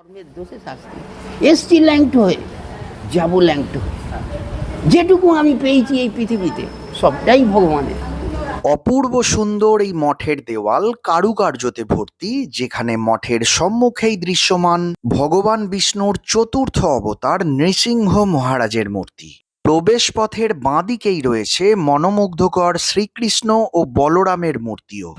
কর্মের দোষে শাস্তি। এসছি ল্যাংট হয়ে, যাব ল্যাংট হয়ে। যেটুকু আমি পেয়েছি এই পৃথিবীতে, সবটাই ভগবানের। অপূর্ব সুন্দর এই মঠের দেওয়াল কারুকার্যতে ভর্তি, যেখানে মঠের সম্মুখেই দৃশ্যমান ভগবান বিষ্ণুর চতুর্থ অবতার নৃসিংহ মহারাজের মূর্তি। প্রবেশ পথের বাঁদিকেই রয়েছে মনোমুগ্ধকর শ্রীকৃষ্ণ ও বলরামের মূর্তিও।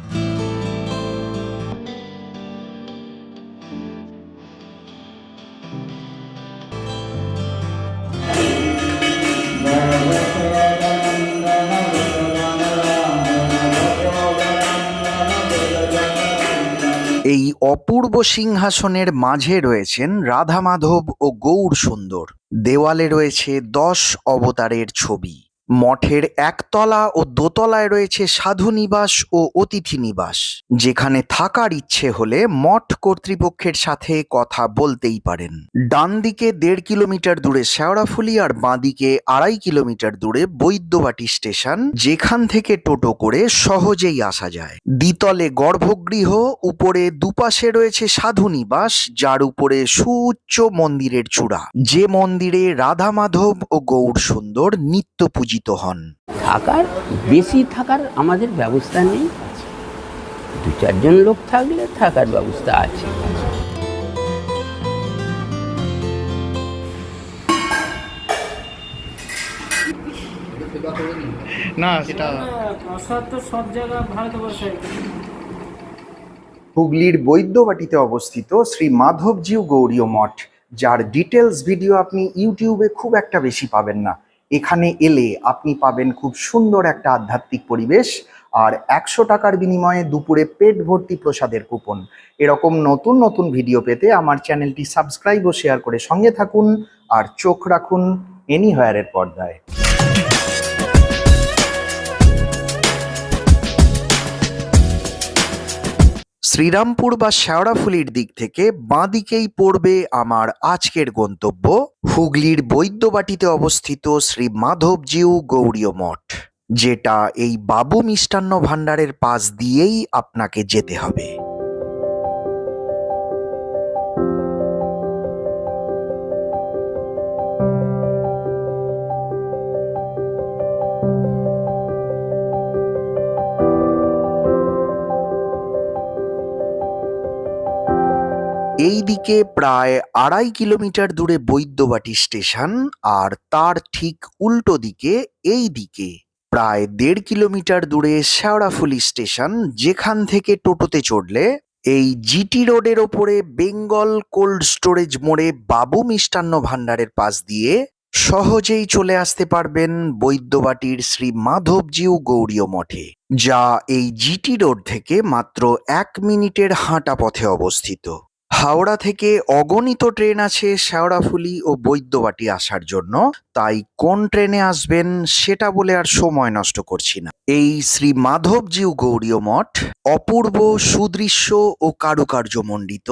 এই অপূর্ব সিংহাসনের মাঝে রয়েছেন রাধা মাধব ও গৌর সুন্দর দেওয়ালে রয়েছে দশ অবতারের ছবি। মঠের একতলা ও দোতলায় রয়েছে সাধু নিবাস ও অতিথি নিবাস। যেখানে থাকার ইচ্ছে হলে মঠ কর্তৃপক্ষের সাথে কথা বলতেই পারেন। ডান দিকে দেড় কিলোমিটার দূরে শেওড়াফুলি আর বাঁদিকে আড়াই কিলোমিটার দূরে বৈদ্যবাটি স্টেশন, যেখান থেকে টোটো করে সহজেই আসা যায়। দ্বিতলে গর্ভগৃহ, উপরে দুপাশে রয়েছে সাধু নিবাস, যার উপরে সুউচ্চ মন্দিরের চূড়া। যে মন্দিরে রাধা মাধব ও গৌর সুন্দর নিত্য পূজিত হন। থাকার বেশি থাকার আমাদের ব্যবস্থা নেই দু চারজন লোক থাকলে থাকার ব্যবস্থা আছে। না সেটা সব জায়গা ভারতবর্ষে। হুগলির বৈদ্যবাটিতে অবস্থিত শ্রী মাধবজিউ গৌরীয় মঠ যার ডিটেলস ভিডিও আপনি ইউটিউবে খুব একটা বেশি পাবেন না। এখানে এলে আপনি পাবেন খুব সুন্দর একটা আধ্যাত্মিক পরিবেশ আর একশো টাকার বিনিময়ে দুপুরে পেট ভর্তি প্রসাদের কুপন। এরকম নতুন নতুন ভিডিও পেতে আমার চ্যানেলটি সাবস্ক্রাইব ও শেয়ার করে সঙ্গে থাকুন আর চোখ রাখুন এনিহয়ারের পর্দায়। শ্রীরামপুর বা শেওড়াফুলির দিক থেকে বাঁদিকেই পড়বে আমার আজকের গন্তব্য, হুগলির বৈদ্যবাটিতে অবস্থিত শ্রী মাধবজিউ গৌড়ীয় মঠ, যেটা এই বাবু মিষ্টান্ন ভাণ্ডারের পাশ দিয়েই আপনাকে যেতে হবে। এই দিকে প্রায় আড়াই কিলোমিটার দূরে বৈদ্যবাটি স্টেশন আর তার ঠিক উল্টো দিকে এই দিকে প্রায় দেড় কিলোমিটার দূরে শেওড়াফুলি স্টেশন, যেখান থেকে টোটোতে চড়লে এই জিটি রোডের ওপরে বেঙ্গল কোল্ড স্টোরেজ মোড়ে বাবু মিষ্টান্ন ভাণ্ডারের পাশ দিয়ে সহজেই চলে আসতে পারবেন বৈদ্যবাটির শ্রী মাধবজিউ গৌরীয় মঠে, যা এই জিটি রোড থেকে মাত্র এক মিনিটের হাঁটা পথে অবস্থিত। হাওড়া থেকে অগণিত ট্রেন আছে শেওড়াফুলি ও বৈদ্যবাটি আসার জন্য। তাই কোন ট্রেনে আসবেন সেটা বলে আর সময় নষ্ট করছি না। এই শ্রী মাধবজিউ গৌরীয় মঠ, অপূর্ব সুদৃশ্য ও কারুকার্য মণ্ডিত,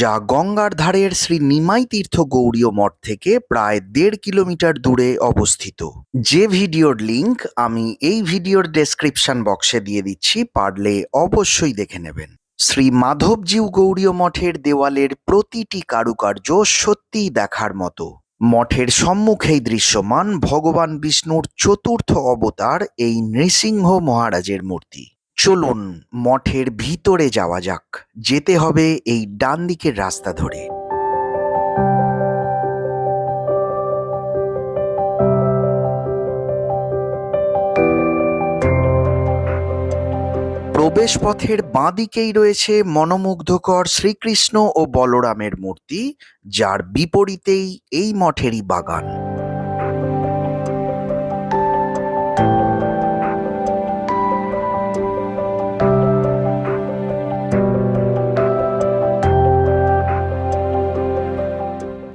যা গঙ্গার ধারের শ্রী নিমাই তীর্থ গৌরীয় মঠ থেকে প্রায় দেড় কিলোমিটার দূরে অবস্থিত। যে ভিডিওর লিংক আমি এই ভিডিওর ডেসক্রিপশন বক্সে দিয়ে দিচ্ছি, পারলে অবশ্যই দেখে নেবেন। শ্রী মাধবজিউ গৌড়ীয় মঠের দেওয়ালের প্রতিটি কারুকার্য সত্যিই দেখার মতো। মঠের সম্মুখেই দৃশ্যমান ভগবান বিষ্ণুর চতুর্থ অবতার এই নৃসিংহ মহারাজের মূর্তি। চলুন মঠের ভিতরে যাওয়া যাক। যেতে হবে এই ডান দিকের রাস্তা ধরে। প্রবেশ পথের বাঁদিকেই রয়েছে মনোমুগ্ধকর শ্রীকৃষ্ণ ও বলরামের মূর্তি, যার বিপরীতেই এই মঠেরই বাগান।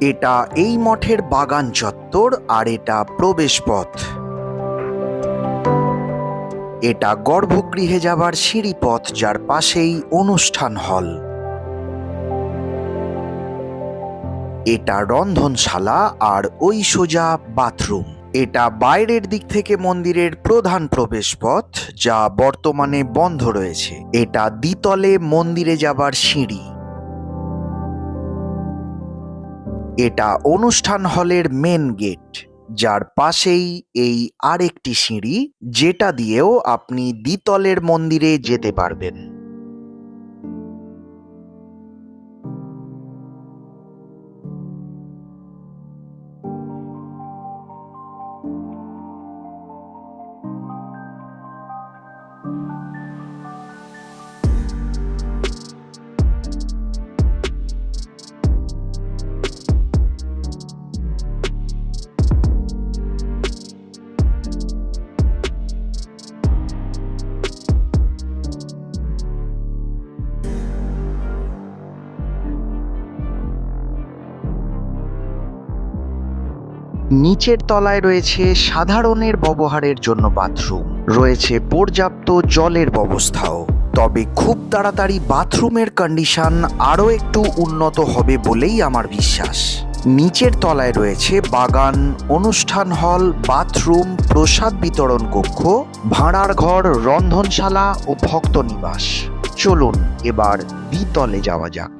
এটা এই মঠের বাগান চত্বর আর এটা প্রবেশ পথ এটা গর্ভগৃহে যাবার সিঁড়িপথ যার পাশেই অনুষ্ঠান হল। এটা রন্ধনশালা আর ওই সোজা বাথরুম। এটা বাইরের দিক থেকে মন্দিরের প্রধান প্রবেশপথ, যা বর্তমানে বন্ধ রয়েছে। এটা দ্বিতলে মন্দিরে যাবার সিঁড়ি। এটা অনুষ্ঠান হলের মেন গেট। যার পাশেই এই আরেকটি সিঁড়ি যেটা দিয়েও আপনি দ্বিতলের মন্দিরে যেতে পারবেন। নিচের তলায় রয়েছে সাধারণের ব্যবহারের জন্য বাথরুম। রয়েছে পর্যাপ্ত জলের ব্যবস্থাও। তবে খুব তাড়াতাড়ি বাথরুমের কন্ডিশন আরও একটু উন্নত হবে বলেই আমার বিশ্বাস। নিচের তলায় রয়েছে বাগান, অনুষ্ঠান হল, বাথরুম, প্রসাদ বিতরণ কক্ষ, ভাঁড়ার ঘর, রন্ধনশালা ও ভক্ত নিবাস। চলুন এবার দ্বিতলে যাওয়া যাক।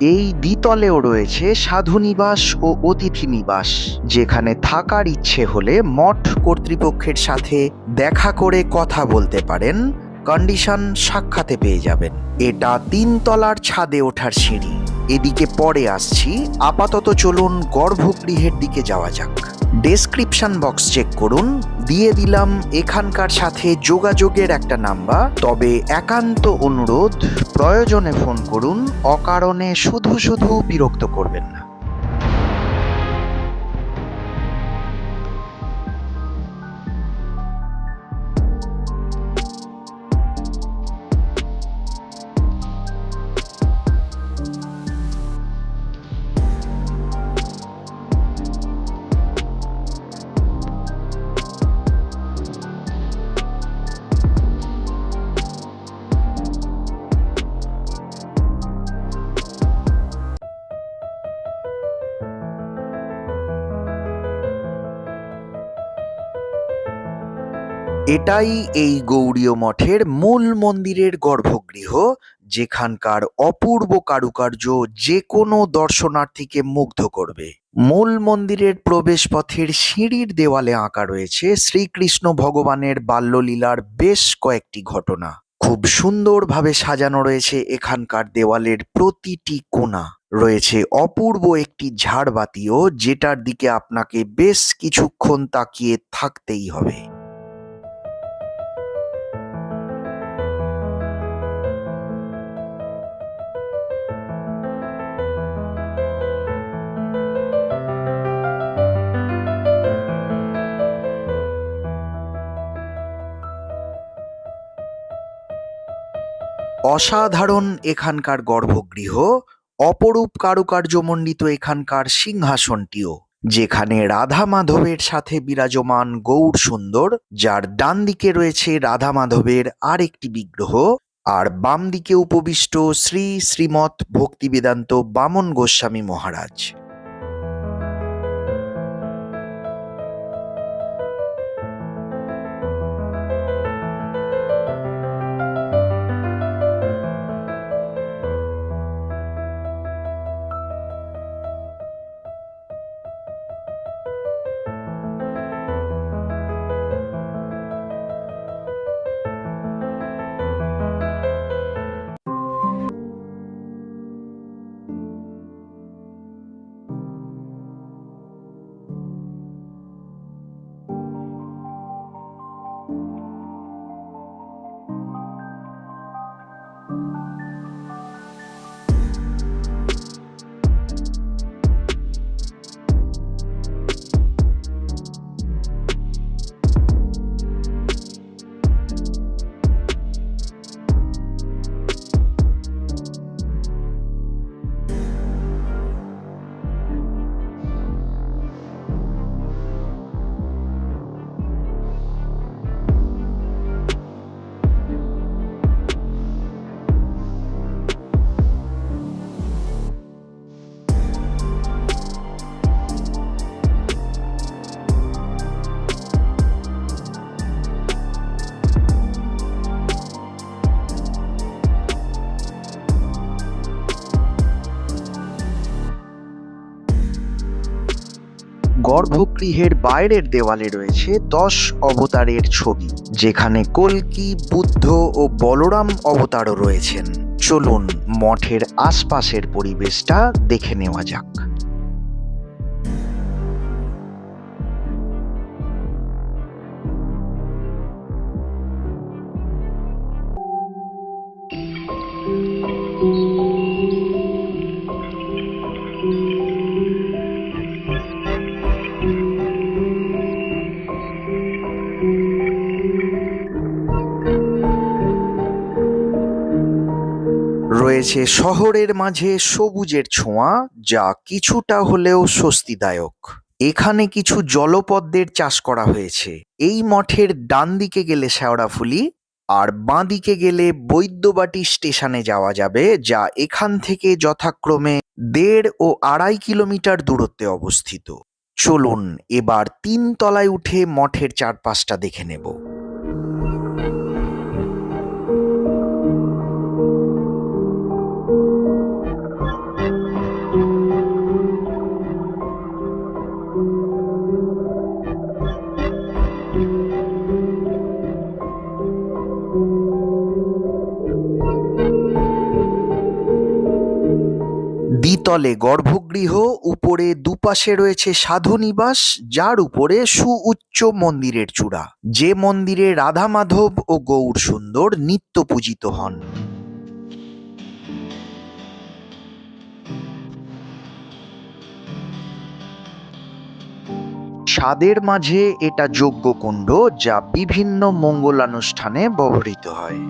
এই দ্বিতলেও রয়েছে সাধুনিবাস ও অতিথি নিবাস যেখানে থাকার ইচ্ছে হলে মঠ কর্তৃপক্ষের সাথে দেখা করে কথা বলতে পারেন কন্ডিশন সাক্ষাতে পেয়ে যাবেন। এটা তিন তলার ছাদে ওঠার সিঁড়ি। এদিকে পরে আসছি, আপাতত চলুন গর্ভগৃহের দিকে যাওয়া যাক। ডেসক্রিপশন বক্স চেক করুন। দিয়ে দিলাম এখানকার সাথে যোগাযোগের একটা নাম্বার। তবে একান্ত অনুরোধ, প্রয়োজনে ফোন করুন। অকারণে শুধু শুধু বিরক্ত করবেন না। এটাই এই গৌড়ীয় মঠের মূল মন্দিরের গর্ভগৃহ, যেখানকার অপূর্ব কারুকার্য যে কোনো দর্শনার্থীকে মুগ্ধ করবে। মূল মন্দিরের প্রবেশপথের সিঁড়ির দেওয়ালে আঁকা রয়েছে শ্রীকৃষ্ণ ভগবানের বাল্যলীলার বেশ কয়েকটি ঘটনা। খুব সুন্দরভাবে সাজানো রয়েছে এখানকার দেওয়ালের প্রতিটি কোণা। রয়েছে অপূর্ব একটি ঝাড়বাতিও, যেটার দিকে আপনাকে বেশ কিছুক্ষণ তাকিয়ে থাকতেই হবে। অসাধারণ এখানকার গর্ভগৃহ, অপরূপ কারুকার্যমণ্ডিত এখানকার সিংহাসনটিও, যেখানে রাধা মাধবের সাথে বিরাজমান গৌর সুন্দর, যার ডান দিকে রয়েছে রাধা মাধবের আরেকটি বিগ্রহ, আর বাম দিকে উপবিষ্ট শ্রী শ্রীমৎ ভক্তিবেদান্ত বামন গোস্বামী মহারাজ। গর্ভগৃহের বাইরের দেওয়ালে রয়েছে দশ অবতারের ছবি, যেখানে কল্কি, বুদ্ধ ও বলরাম অবতারও রয়েছেন। চলুন মঠের আশপাশের পরিবেশটা দেখে নেওয়া যাক। রয়েছে শহরের মাঝে সবুজের ছোঁয়া যা কিছুটা হলেও স্বস্তিদায়ক। এখানে কিছু জলপদ্মের চাষ করা হয়েছে। এই মঠের ডান দিকে গেলে শেওড়াফুলি আর বাঁ দিকে গেলে বৈদ্যবাটি স্টেশনে যাওয়া যাবে, যা এখান থেকে যথাক্রমে দেড় ও আড়াই কিলোমিটার দূরত্বে অবস্থিত। চলুন এবার তিন তলায় উঠে মঠের চারপাশটা দেখে নেব। দ্বিতলে গর্ভগৃহ, উপরে দুপাশে রয়েছে সাধু নিবাস, যার উপরে সুউচ্চ মন্দিরের চূড়া। যে মন্দিরে রাধা মাধব ও গৌর সুন্দর নিত্য পূজিত হন। ছাদের মাঝে এটা যজ্ঞকুণ্ড যা বিভিন্ন মঙ্গলানুষ্ঠানে ব্যবহৃত হয়।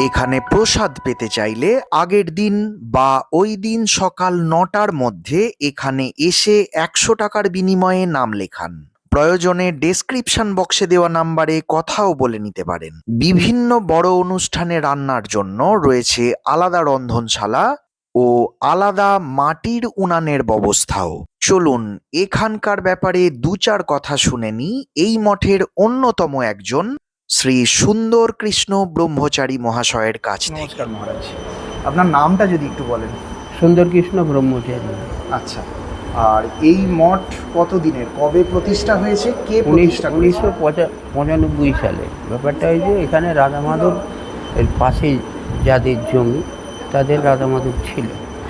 এখানে প্রসাদ পেতে চাইলে আগের দিন বা ওই দিন সকাল নটার মধ্যে এখানে এসে একশো টাকার বিনিময়ে নাম লেখান। প্রয়োজনে ডেসক্রিপশন বক্সে দেওয়া নাম্বারে কথাও বলে নিতে পারেন। বিভিন্ন বড় অনুষ্ঠানে রান্নার জন্য রয়েছে আলাদা রন্ধনশালা ও আলাদা মাটির উনানের ব্যবস্থাও। চলুন, এখানকার ব্যাপারে দু চার কথা শুনে এই মঠের অন্যতম একজন শ্রী সুন্দর কৃষ্ণ ব্রহ্মচারী মহাশয়ের কাছ থেকে। নমস্কার মহারাজ। আপনার নামটা যদি একটু বলেন। সুন্দর কৃষ্ণ ব্রহ্মচারী। আচ্ছা। আর এই মঠ কত দিনের কবে প্রতিষ্ঠা হয়েছে? কে প্রতিষ্ঠা উনিশশো পঁচা- পঁচানব্বই সালে। ব্যাপারটা হয়েছে এখানে রাধা মাধব এর পাশে যাদের জমি তাদের রাধা মাধব ছিল।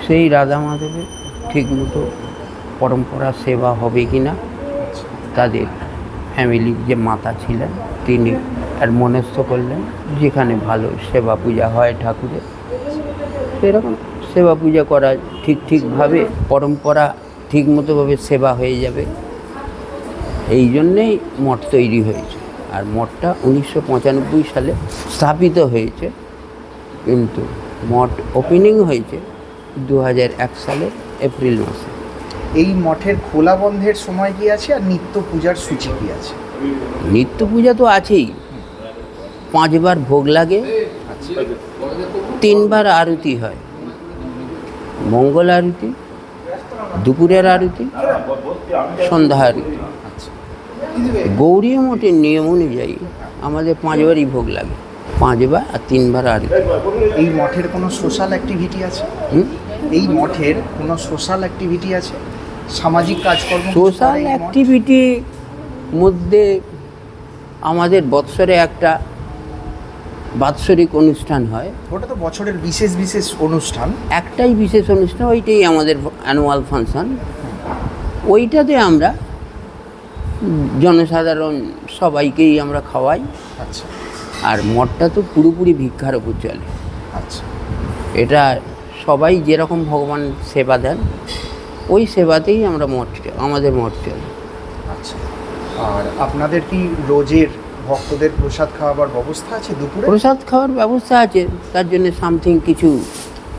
সেই রাধা মাধবের ঠিকমতো পরম্পরা সেবা হবে কি না তাদের ফ্যামিলির যে মাতা ছিলেন তিনি আর মনস্থ করলেন যেখানে ভালো সেবা পূজা হয় ঠাকুরের সেরকম সেবা পূজা করা ঠিক ঠিকভাবে পরম্পরা ঠিকমতোভাবে সেবা হয়ে যাবে। এই জন্যেই মঠ তৈরি হয়েছে। আর মঠটা উনিশশো পঁচানব্বই সালে স্থাপিত হয়েছে। কিন্তু মঠ ওপেনিং হয়েছে দু এক সালের এপ্রিল মাসে। এই মঠের খোলা বন্ধের সময় কি আছে আর নিত্য পূজার সূচি কি আছে? নিত্য পূজা তো আছেই। পাঁচবার ভোগ লাগে তিনবার আরতি হয়। মঙ্গল আরতি দুপুরের আরতি সন্ধ্যা আরতি। গৌরী মঠের নিয়ম অনুযায়ী আমাদের পাঁচবারই ভোগ লাগে পাঁচবার আর তিনবার আরতি। এই মঠের কোনো সোশ্যাল অ্যাক্টিভিটি আছে? এই মঠের কোনো সোশ্যাল অ্যাক্টিভিটি আছে? সামাজিক কাজকর্ম সোশ্যাল? অ্যাক্টিভিটি মধ্যে আমাদের বৎসরে একটা বাৎসরিক অনুষ্ঠান হয়। ওটা তো বছরের বিশেষ বিশেষ অনুষ্ঠান। একটাই বিশেষ অনুষ্ঠান ওইটাই আমাদের অ্যানুয়াল ফাংশন ওইটাতে আমরা জনসাধারণ সবাইকেই আমরা খাওয়াই। আচ্ছা। আর মঠটা তো পুরোপুরি ভিক্ষার উপর চলে। আচ্ছা। এটা সবাই যেরকম ভগবান সেবা দেন ওই সেবাতেই আমরা মঠ আমাদের মঠ চলে। আচ্ছা। আর আপনাদের কি রোজের ভক্তদের প্রসাদ খাওয়াবার ব্যবস্থা আছে দুপুরে? প্রসাদ খাওয়ার ব্যবস্থা আছে তার জন্য সামথিং কিছু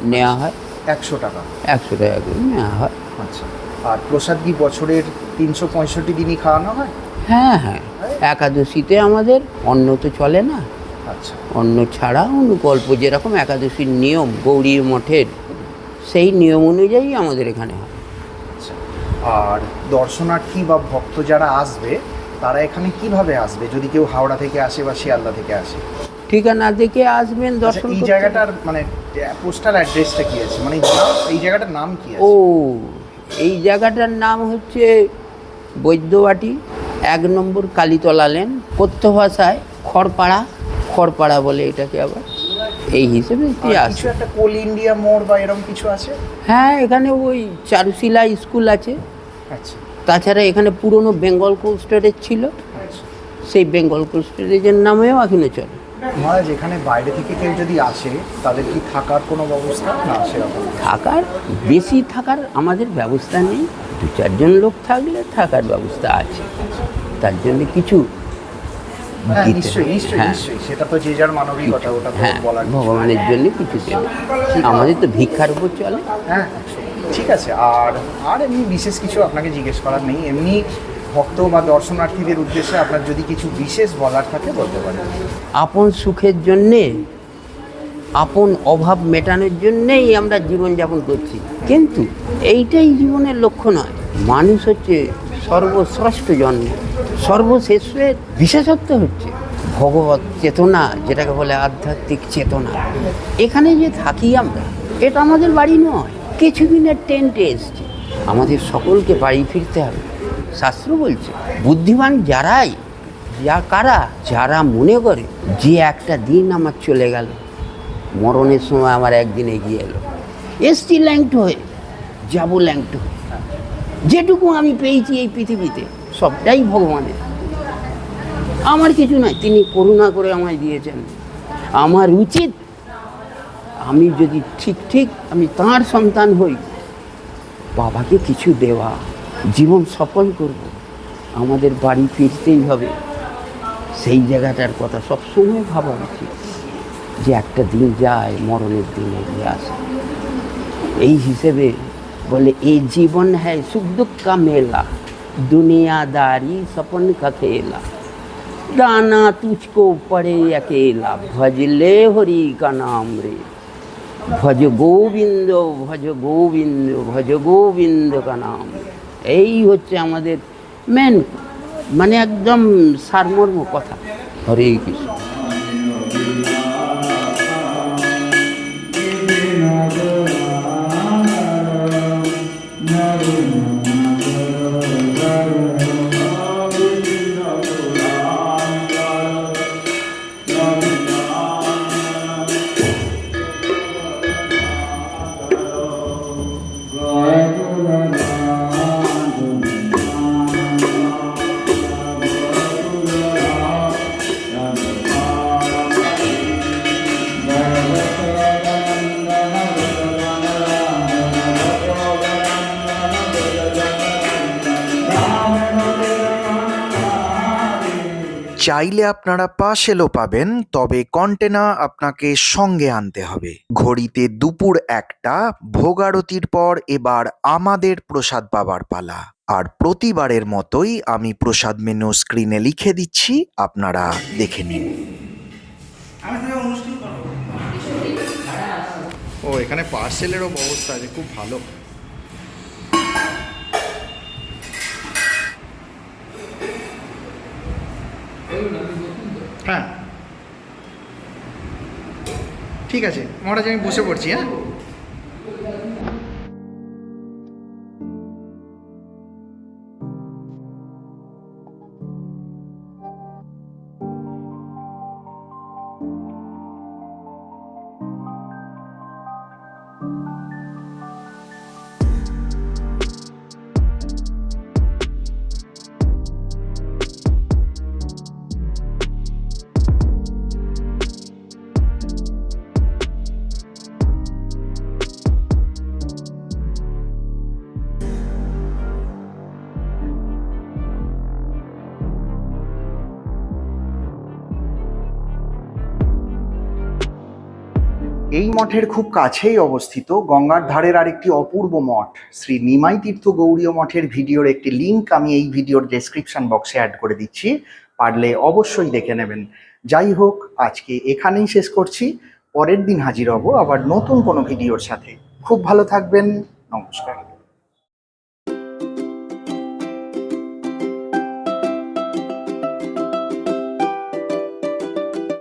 নেওয়া হয়। একশো টাকা। একশো টাকা করে নেওয়া হয়। আচ্ছা আর প্রসাদ কি বছরের তিনশো পঁয়ষট্টি দিনই খাওয়ানো হয়? হ্যাঁ হ্যাঁ একাদশীতে আমাদের অন্ন তো চলে না। আচ্ছা। অন্ন ছাড়া অনুকল্প যেরকম একাদশীর নিয়ম গৌরী মঠের সেই নিয়ম অনুযায়ী আমাদের এখানে হয়। আচ্ছা আর দর্শনার্থী বা ভক্ত যারা আসবে তারা এখানে কীভাবে আসবে? যদি কেউ হাওড়া থেকে আসে বা শিয়ালদা থেকে আসে? ঠিকানা দেখে আসবেন আচ্ছা, দর্শন এই জায়গাটার মানে পোস্টাল অ্যাড্রেসটা কি আছে? মানে এই জায়গাটার নাম কি ও এই জায়গাটার নাম হচ্ছে বৈদ্যবাটি এক নম্বর কালীতলা লেন কথ্য ভাষায় খড়পাড়া খড়পাড়া বলে এটাকে আবার। এই হিসেবে কি আছে? একটা কোল ইন্ডিয়া মোড় বা এরকম কিছু আছে? হ্যাঁ এখানে ওই চারুশিলা স্কুল আছে। আচ্ছা। তাছাড়া এখানে পুরনো বেঙ্গল কোল্ড স্টোরেজ ছিল। সেই বেঙ্গল কোল্ড স্টোরেজের নামেও এখানে চলে। মহারাজ এখানে বাইরে থেকে কেউ যদি আসে তাদের কি থাকার কোনো ব্যবস্থা না সেরকম থাকার বেশি থাকার আমাদের ব্যবস্থা নেই। দু চারজন লোক থাকলে থাকার ব্যবস্থা আছে। তার জন্য কিছু হ্যাঁ হ্যাঁ। হ্যাঁ বলার ভগবানের জন্য কিছু আমাদের তো ভিক্ষার উপর চলে। হ্যাঁ ঠিক আছে, আর আর এমনি বিশেষ কিছু আপনাকে জিজ্ঞেস করার নেই। এমনি ভক্ত বা দর্শনার্থীদের উদ্দেশ্যে আপনার যদি কিছু বিশেষ বলার থাকে, বলতে পারেন। আপন সুখের জন্যে, আপন অভাব মেটানোর জন্যেই আমরা জীবনযাপন করছি। কিন্তু এইটাই জীবনের লক্ষ্য নয়। মানুষ হচ্ছে সর্বশ্রেষ্ঠ জন্ম সর্বশেষের বিশেষত্ব হচ্ছে ভগবত চেতনা, যেটাকে বলে আধ্যাত্মিক চেতনা। এখানে যে থাকি আমরা, এটা আমাদের বাড়ি নয়। কিছুদিনের টেন্টে এসছে। আমাদের সকলকে বাড়ি ফিরতে হবে। শাস্ত্র বলছে, বুদ্ধিমান যারাই, যা কারা, যারা মনে করে, যে একটা দিন আমার চলে গেল। মরণের সময় আমার একদিন এগিয়ে এলো। এসছি ল্যাংটো হয়ে, যাব ল্যাংটো হয়ে। যেটুকু আমি পেয়েছি এই পৃথিবীতে, সবটাই ভগবানের। আমার কিছু নয়, তিনি করুণা করে আমায় দিয়েছেন। আমার উচিত আমি যদি ঠিক ঠিক আমি তাঁর সন্তান হই, বাবাকে কিছু দেওয়া, জীবন সফল করব, আমাদের বাড়ি ফিরতেই হবে। সেই জায়গাটার কথা সবসময় ভাবা উচিত যে একটা দিন যায়, মরণের দিন এগিয়ে আসে। এই হিসেবে বলে এই জীবন হ্যাঁ সুখ দুঃখ কা মেলা, দুনিয়াদারি স্বপন কা এলা দানা তুচকো পড়ে একেলা, ভজলে হরি কানাম রে। ভজ গোবিন্দ ভজ গোবিন্দ ভজ গোবিন্দ নাম। এই হচ্ছে আমাদের মেন মানে একদম সারমর্ম কথা। হরে কৃষ্ণ। চাইলে আপনারা পাশ এলো পাবেন তবে কন্টেনা আপনাকে সঙ্গে আনতে হবে। ঘড়িতে দুপুর একটা ভোগারতির পর এবার আমাদের প্রসাদ পাবার পালা। আর প্রতিবারের মতোই আমি প্রসাদ মেনু স্ক্রিনে লিখে দিচ্ছি আপনারা দেখে নিন। ও এখানে পার্সেলেরও ব্যবস্থা আছে খুব ভালো। হ্যাঁ। ঠিক আছে মহারাজ আমি বসে পড়ছি হ্যাঁ? এই মঠের খুব কাছেই অবস্থিত। গঙ্গার ধারের আরেকটি অপূর্ব মঠ। শ্রী নিমাই তীর্থ গৌরীয় মঠের ভিডিওর একটি লিংক আমি এই ভিডিওর ডেসক্রিপশন বক্সে অ্যাড করে দিচ্ছি। পারলে অবশ্যই দেখে নেবেন। যাই হোক, আজকে এখানেই শেষ করছি। পরের দিন হাজির হব আবার নতুন কোনো ভিডিওর সাথে। খুব ভালো থাকবেন। নমস্কার।